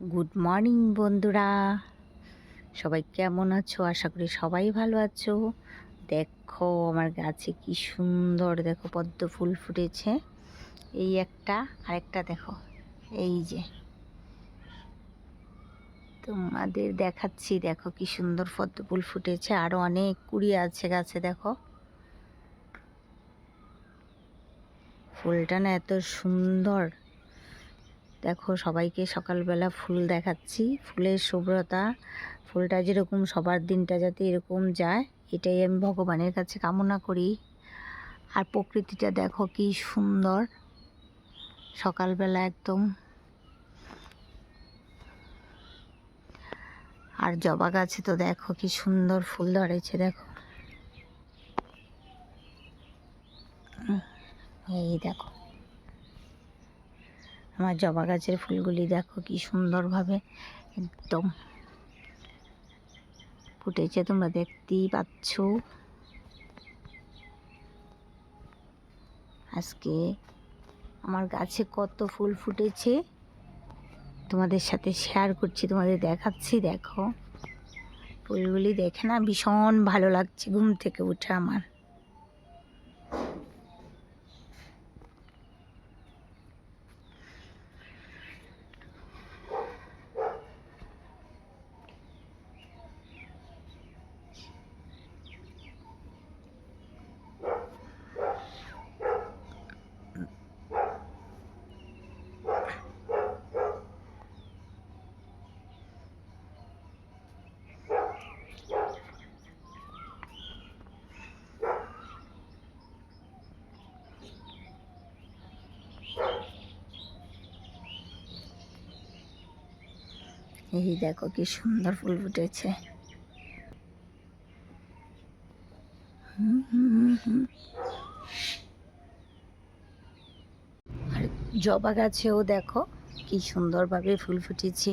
Good morning বন্ধুরা। সবাই কেমন আছো? আশা করি সবাই ভালো আছো। দেখো, আমার গাছে কি সুন্দর দেখো, পদ্ম ফুল ফুটেছে। এই একটা, আরেকটা দেখো। এই যে। তোমাদের দেখাচ্ছি, দেখো কি সুন্দর পদ্ম ফুল ফুটেছে। আরও অনেক কুড়ি আছে গাছে, দেখো। ফুলটা না এত সুন্দর। দেখো, সবাইকে সকালবেলা ফুল দেখাচ্ছি। ফুলের শুভ্রতা, ফুলটা যেরকম সবার দিনটা যাতে এরকম যায়, এটাই আমি ভগবানের কাছে কামনা করি। আর প্রকৃতিটা দেখো কি সুন্দর, সকালবেলা একদম। আর জবা গাছে তো দেখো কি সুন্দর ফুল ধরেছে, দেখো। এই দেখো। আমার জবা গাছের ফুলগুলি দেখো কি সুন্দরভাবে একদম ফুটেছে, তোমরা দেখতেই পাচ্ছ। আজকে আমার গাছে কত ফুল ফুটেছে। তোমাদের সাথে শেয়ার করছি, তোমাদের দেখাচ্ছি, দেখো। ফুলগুলি দেখে না ভীষণ ভালো লাগছে ঘুম থেকে উঠে আমার। এই দেখো কি সুন্দর ফুল ফুটেছে। আর জবা গাছেও দেখো কি সুন্দরভাবে ফুল ফুটেছে।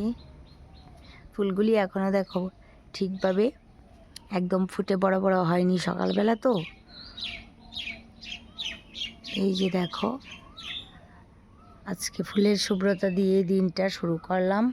ফুলগুলি এখনও দেখো ঠিকভাবে একদম ফুটে বড় বড় হয়নি সকালবেলা তো। এই যে দেখো, আজকে ফুলের শুভ্রতা দিয়ে দিনটা শুরু করলাম।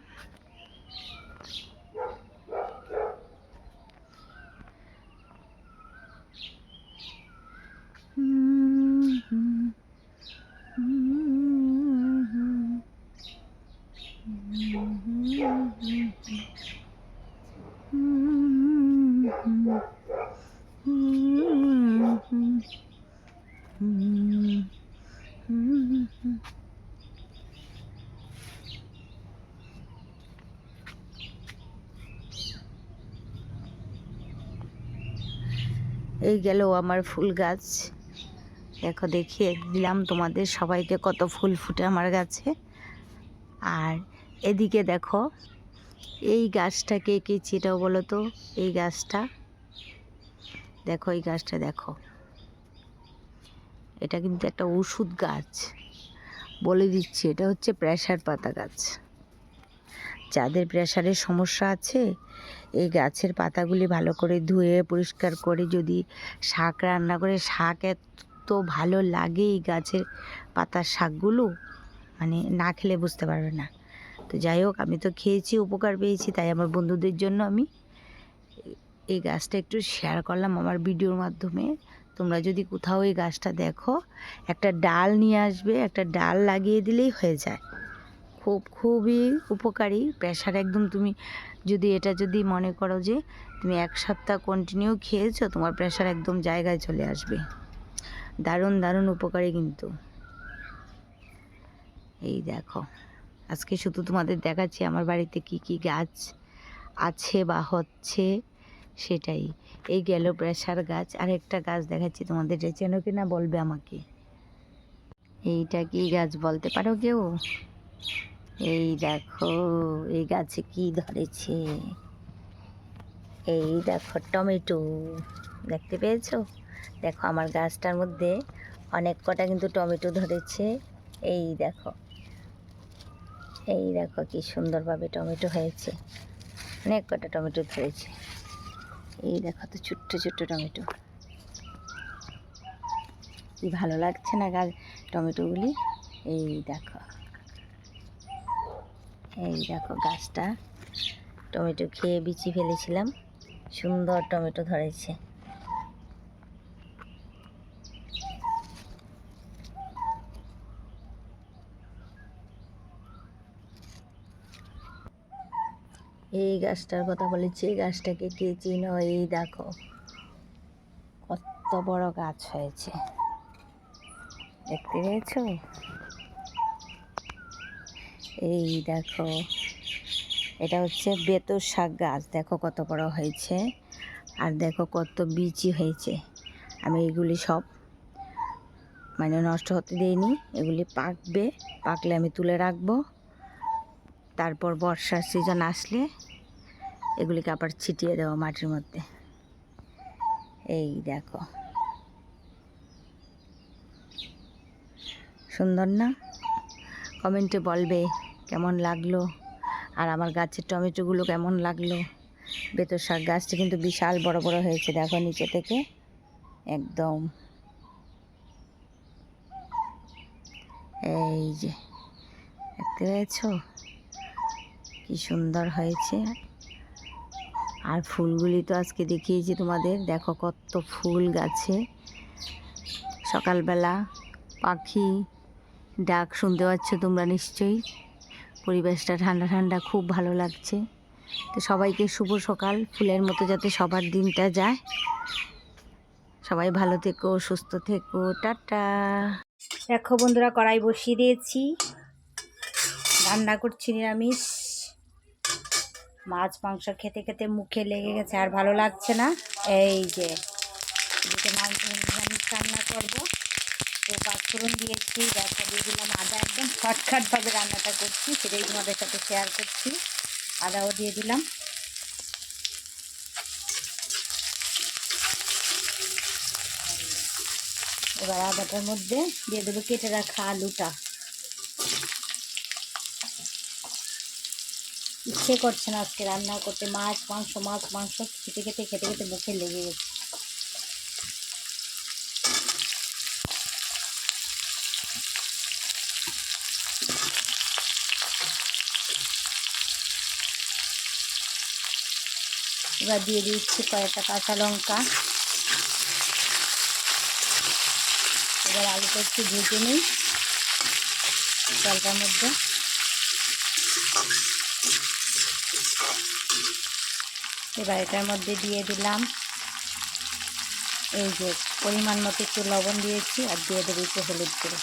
এই গেল আমার ফুল গাছ। দেখো, দেখিয়ে দিলাম তোমাদের সবাইকে কত ফুল ফুটে আমার গাছে। আর এদিকে দেখো, এই গাছটা কে কে চিটাও বলো তো? এই গাছটা। দেখো, এই গাছটা দেখো। এটা কিন্তু একটা ওষুধ গাছ। বলে দিচ্ছি, এটা হচ্ছে প্রেশার পাতা গাছ। যাদের প্রেশারের সমস্যা আছে এই গাছের পাতাগুলি ভালো করে ধুয়ে, পরিষ্কার করে যদি শাক রান্না করে, শাক এত ভালো লাগে এই গাছের পাতার শাকগুলো মানে না খেলে বুঝতে পারবে না। তো যাই হোক, আমি তো খেয়েছি, উপকার পেয়েছি, তাই আমার বন্ধুদের জন্য আমি এই গাছটা একটু শেয়ার করলাম আমার ভিডিওর মাধ্যমে। তোমরা যদি কোথাও এই গাছটা দেখো, একটা ডাল নিয়ে আসবে, একটা ডাল লাগিয়ে দিলেই হয়ে যায়। খুব, খুবই উপকারী প্রেশার একদম তুমি যদি এটা যদি মনে করো যে তুমি এক সপ্তাহ কন্টিনিউ খেয়েছো, তোমার প্রেশার একদম জায়গায় চলে আসবে। দারুণ দারুণ উপকারী কিন্তু। এই দেখো, আজকে শুধু তোমাদের দেখাচ্ছি আমার বাড়িতে কি কি গাছ আছে বা হচ্ছে সেটাই। এই গেল প্রেশার গাছ। আর একটা গাছ দেখাচ্ছি তোমাদের চেনো কিনা বলবে আমাকে? এইটা কি গাছ বলতে পারো কেউ? এই দেখো, এই গাছে কি ধরেছে? এই দেখো টমেটো, দেখতে পেয়েছ? দেখো আমার গাছটার মধ্যে অনেক কটা কিন্তু টমেটো ধরেছে। এই দেখো এই দেখো কি সুন্দরভাবে টমেটো হয়েছে। অনেক কটা টমেটো ধরেছে। এই দেখো তো ছোট্ট ছোট্ট টমেটো। কি ভালো লাগছে না গাছ টমেটোগুলি? এই দেখো। এই দেখো গাছটা। টমেটো খেয়ে বিচি ফেলেছিলাম। সুন্দর টমেটো ধরেছে। এই গাছটার কথা বলেছি, এই গাছটাকে কে চিনো? এই দেখো। কত বড় গাছ হয়েছে। দেখতে পেয়েছ? এই দেখো, এটা হচ্ছে বেতর শাক গাছ। দেখো কত বড় হয়েছে। আর দেখো কত বিচি হয়েছে। আমি এগুলি সব মানে নষ্ট হতে দিইনি। এগুলি পাকবে, পাকলে আমি তুলে রাখব। তারপর বর্ষার সিজন আসলে এগুলিকে আবার ছিটিয়ে দেবো মাটির মধ্যে। এই দেখো। সুন্দর না? কমেন্টে বলবে কেমন লাগল? আর আমার গাছের টমেটোগুলো কেমন লাগল? বেতর শাক গাছটি কিন্তু বিশাল বড় বড় হয়েছে, দেখো নিচে থেকে। একদম। এই যে, দেখতে পেয়েছ? কি সুন্দর হয়েছে। আর ফুলগুলি তো আজকে দেখিয়েছি তোমাদের, দেখো কত ফুল গাছে। সকালবেলা পাখি, ডাক শুনতে পাচ্ছ তোমরা নিশ্চয়ই। পরিবেশটা ঠান্ডা ঠান্ডা খুব ভালো লাগছে। তো সবাইকে শুভ সকাল। ফুলের মতো যাতে সবার দিনটা যায়। সবাই ভালো থেকো, সুস্থ থেকো। টাটা। দেখো বন্ধুরা, কড়াই বসিয়ে দিয়েছি। রান্না করছি নিরামিষ। মাছ, মাংস খেতে খেতে মুখে লেগে গেছে, আর ভালো লাগছে না। এই যে রান্না করব। তো পাঁচফোড়ন দিয়েছি দেখা দিয়ে দিলাম আদা, একদম শর্টকাটভাবে রান্নাটা করছি, সেটাই তোমাদের সাথে শেয়ার করছি। আদাও দিয়ে দিলাম। এবার আদাটার মধ্যে দিয়ে দেবো কেটে রাখা আলুটা। ইচ্ছে করছে না আজকে রান্না করতে, মাছ, মাংস মাছ, মাংস খেতে খেতে খেতে খেতে মুখে লেগে গেছে। এবার দিয়ে দিচ্ছি কয়েকটা কাঁচা লঙ্কা। এবার আলুটা একটু ভেজে নিই জলটার মধ্যে। এবার এটার মধ্যে দিয়ে দিলাম এই যে পরিমাণ মতো একটু লবণ দিয়েছি আর দিয়ে দেবো একটু হলুদ করে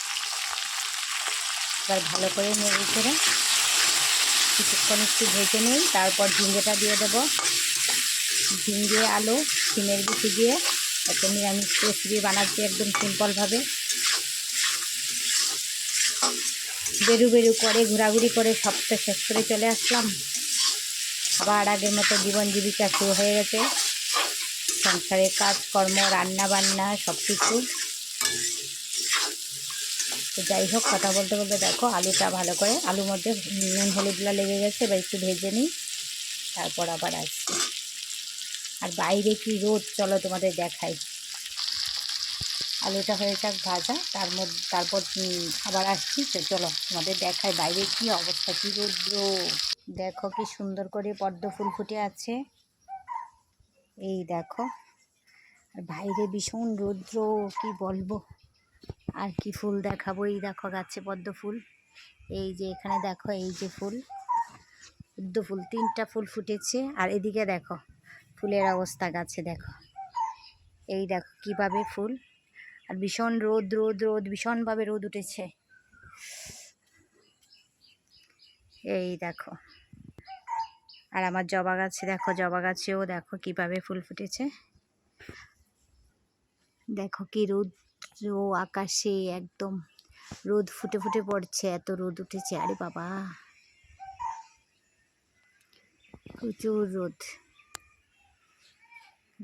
এবার ভালো করে নেড়ে করে কিছুক্ষণ একটু ভেজে নিই, তারপর ঝিঙ্গেটা দিয়ে দেবো। ঝিঙ্গে আলু সিমের বিচি দিয়ে একটা নিরামিষ রেসিপি বানাচ্ছি একদম সিম্পলভাবে। বেরু বেরু করে, ঘোরাঘুরি করে সবটা শেষ করে চলে আসলাম। আবার আগের মতো জীবন জীবিকা শুরু হয়ে গেছে। সংসারে কাজকর্ম রান্না বান্না সব কিছু তো যাই হোক, কথা বলতে বলতে দেখো, আলুটা ভালো করে, আলুর মধ্যে নুন, হলুদগুলো লেগে গেছে, এবার একটু ভেজে নিই। তারপর আবার আসছি। আর বাইরে কি রোদ, চলো তোমাদের দেখাই। আলুটা হয়ে যাক ভাজা, তার মধ্যে, তারপর আবার আসছি, তো চলো তোমাদের দেখাই বাইরে কি অবস্থা, কি রৌদ্র। দেখো কি সুন্দর করে পদ্ম ফুল ফুটে আছে। এই দেখো, আর বাইরে ভীষণ রৌদ্র, কি বলব। আর কি ফুল দেখাবো, এই দেখো গাছে পদ্ম ফুল। এই যে এখানে দেখো, এই যে ফুল। পদ্ম ফুল, তিনটা ফুল ফুটেছে। আর এদিকে দেখো ফুলের অবস্থা গাছে দেখো। এই দেখো কীভাবে ফুল। আর ভীষণ রোদ রোদ রোদ, ভীষণভাবে রোদ উঠেছে। এই দেখো। আর আমার জবা গাছে, দেখো জবা গাছেও দেখো কীভাবে ফুল ফুটেছে। দেখো কি রোদ আকাশে একদম রোদ ফুটে ফুটে পড়ছে, এত রোদ উঠেছে। আরে বাবা, প্রচুর রোদ।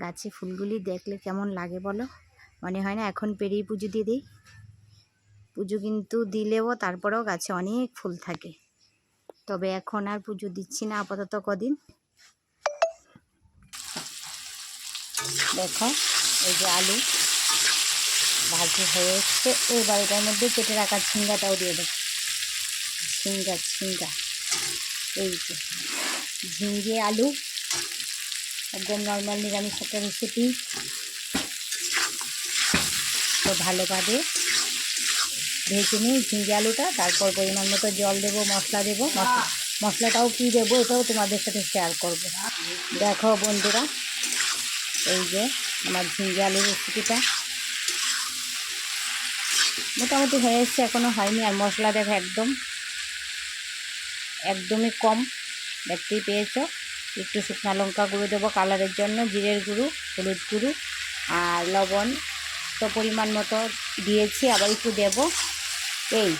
গাছে ফুলগুলি দেখলে কেমন লাগে বলো? মনে হয় না, এখন পেরিয়ে পুজো দিয়ে দিই। পুজো কিন্তু দিলেও তারপরেও গাছে অনেক ফুল থাকে। তবে এখন আর পুজো দিচ্ছি না, আপাতত কদিন। দেখো, এই যে আলু ভাজি হয়ে এসছে। এবার বাড়িটার মধ্যে কেটে রাখা ঝিঙ্গাটাও দিয়ে দেবো। ঝিঙ্গা ঝিঙ্গা। এই যে ঝিঙ্গে আলু একদম নর্মাল নিরামিষ একটা রেসিপি তো ভালোভাবে ভেজে নিই ঝিঙ্গে আলুটা, তারপর পরিমাণ মতো জল দেবো, মশলা দেবো। মশলা, মশলাটাও কী দেবো এটাও তোমাদের সাথে শেয়ার করব। দেখো বন্ধুরা, এই যে আমার ঝিঙ্গে আলুর রেসিপিটা মোটামুটি হয়ে এসছে এখনও হয়নি। আর মশলা দেখো একদম, একদমই কম, দেখতেই পেয়েছ। একটু শুকনো লঙ্কা গুঁড়ো দেবো কালারের জন্য, জিরের গুঁড়ো, হলুদ গুঁড়ো আর লবণ। তো পরিমাণ মতো দিয়েছি, আবার একটু দেবো। এই,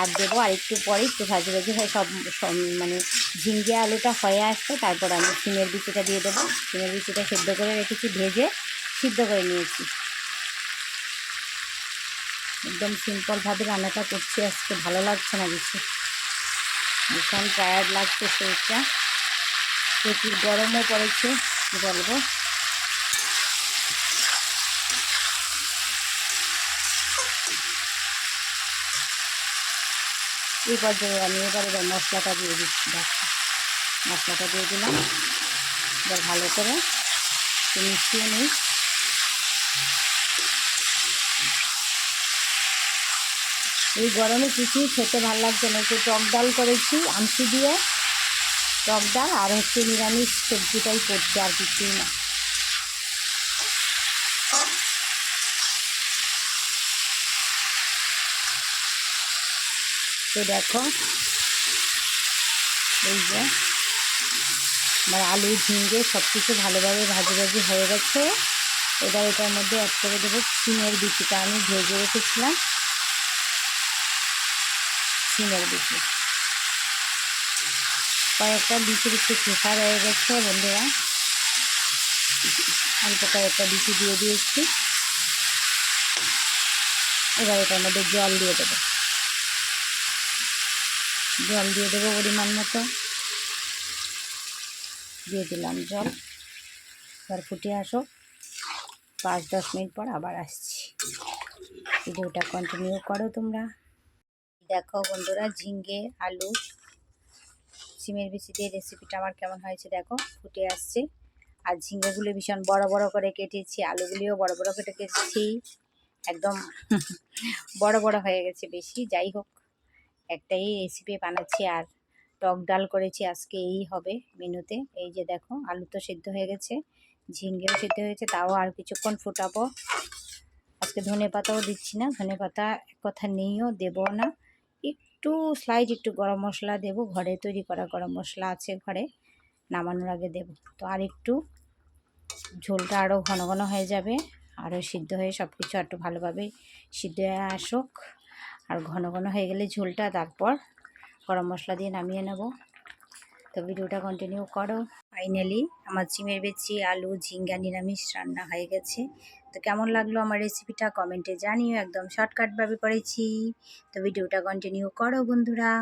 আর দেবো আর একটু পরে একটু ভাজি ভাজি হয়, সব মানে ঝিঙ্গে আলুটা হয়ে আসবে তারপর আমি সিমের বিচিটা দিয়ে দেবো। সিমের বিচিটা সিদ্ধ করে রেখেছি, ভেজে সিদ্ধ করে নিয়েছি। একদম সিম্পলভাবে রান্নাটা করছি, আজকে ভালো লাগছে না কিছু। ভীষণ টায়ার্ড লাগছে শরীরটা। প্রচুর গরমও পড়েছে বলব। এই পর্যায়ে আমি এবারে এবার মশলাটা দিয়ে দিচ্ছি, দেখো, মশলাটা দিয়ে দিলাম। এবার ভালো করে মিশিয়ে নিই। এই গরমে কিছুই খেতে ভালো লাগছে না, একটু টক ডাল করেছি আমসি দিয়ে। টক ডাল আর হচ্ছে নিরামিষ সবজিটাই করছি আর কিছুই না। তো দেখো, এই যে আমার আলু ঝিঙ্গে সব কিছু ভালোভাবে ভাজি ভাজি হয়ে গেছে। এবার এটার মধ্যে অ্যাড করে দেবো সিমের বিচিটা। আমি ভেজে রেখেছিলাম। সিমের বিচি। কয়েকটা বিচি একটু খোসা রয়ে গেছে, বন্ধুরা। অল্প কয়েকটা বিচি দিয়ে দিয়েছি। এবার এটার মধ্যে জল দিয়ে দেবো। জল দিয়ে দেবো পরিমাণ মতো। দিয়ে দিলাম জল। এবার ফুটে আসো পাঁচ, দশ মিনিট পর আবার আসছি। ভিডিওটা কন্টিনিউ করো তোমরা। দেখো বন্ধুরা ঝিঙ্গে আলু সিমের বিচি দিয়ে রেসিপিটা আমার কেমন হয়েছে দেখো, ফুটে আসছে। আর ঝিঙ্গেগুলো ভীষণ বড় বড় করে কেটেছি, আলুগুলিও বড় বড় কেটে কেটেছি। একদম বড় বড় হয়ে গেছে বেশি, যাই হোক, একটাই রেসিপি বানাচ্ছি আর টক ডাল করেছি, আজকে এই হবে মেনুতে। এই যে দেখো, আলু তো সিদ্ধ হয়ে গেছে, ঝিঙ্গেও সিদ্ধ হয়েছে, তাও আর কিছুক্ষণ ফুটাবো। আজকে ধনে পাতাও দিচ্ছি না ধনে পাতা এক কথা নেইও দেবো না। একটু স্লাইড একটু গরম মশলা দেবো। ঘরে তৈরি করা গরম মশলা আছে ঘরে, নামানোর আগে দেবো। তো আর একটু ঝোলটা আরও ঘন ঘন হয়ে যাবে আরও সিদ্ধ হয়ে সব কিছু একটু ভালোভাবে সিদ্ধ হয়ে আসুক। আর ঘন ঘন হয়ে গেলে ঝোলটা, তারপর গরম মশলা দিয়ে নামিয়ে নেব। তো ভিডিওটা কন্টিনিউ করো। ফাইনালি আমার চিমের বেচি, আলু, ঝিঙ্গা, নিরামিষ রান্না হয়ে গেছে। তো কেমন লাগল আমার রেসিপিটা কমেন্টে জানিও, একদম শর্টকাটভাবে করেছি। তো ভিডিওটা কন্টিনিউ করো বন্ধুরা।